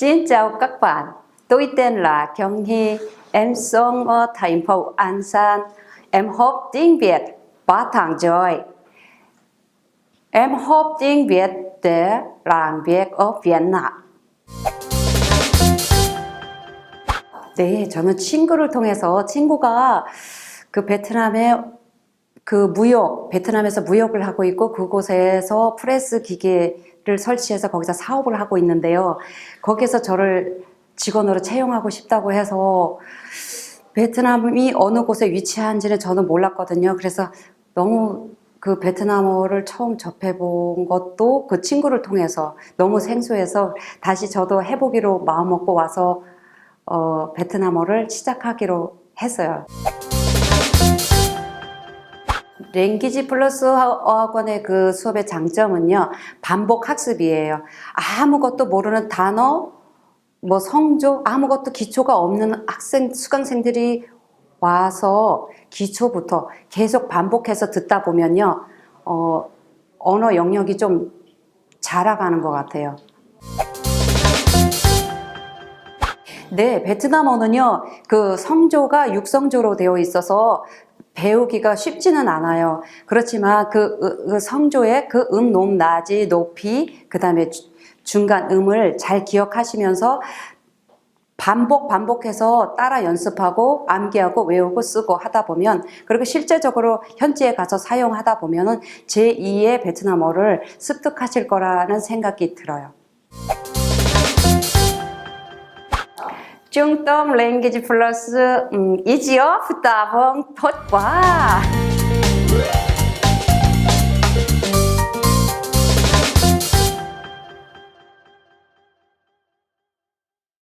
Xin chào các bạn, tôi tên là Kyung Hee, em sống ở thành phố An Giang. Em học tiếng Việt 3 tháng rồi. Em học tiếng Việt để làm việc ở Việt Nam. 네, 저는 친구를 통해서 친구가 그 베트남에 그 무역, 베트남에서 무역을 하고 있고 그곳에서 프레스 기계 를 설치해서 거기서 사업을 하고 있는데요. 거기서 저를 직원으로 채용하고 싶다고 해서 베트남이 어느 곳에 위치한지는 저는 몰랐거든요. 그래서 너무 그 베트남어를 처음 접해본 것도 그 친구를 통해서 너무 생소해서 다시 저도 해보기로 마음먹고 와서 어, 베트남어를 시작하기로 했어요. 랭귀지 플러스 어학원의 그 수업의 장점은요, 반복 학습이에요. 아무것도 모르는 단어, 뭐 성조, 아무것도 기초가 없는 학생, 수강생들이 와서 기초부터 계속 반복해서 듣다 보면요, 어, 언어 영역이 좀 자라가는 것 같아요. 네, 베트남 어는요, 그 성조가 육성조로 되어 있어서 배우기가 쉽지는 않아요. 그렇지만 그, 으- 그 성조의 그 음, 높, 낮이, 높이, 그 다음에 중간 음을 잘 기억하시면서 반복, 반복해서 따라 연습하고 암기하고 외우고 쓰고 하다 보면 그리고 실제적으로 현지에 가서 사용하다 보면은 제2의 베트남어를 습득하실 거라는 생각이 들어요. Um, is your phức tạp hơn tốt quá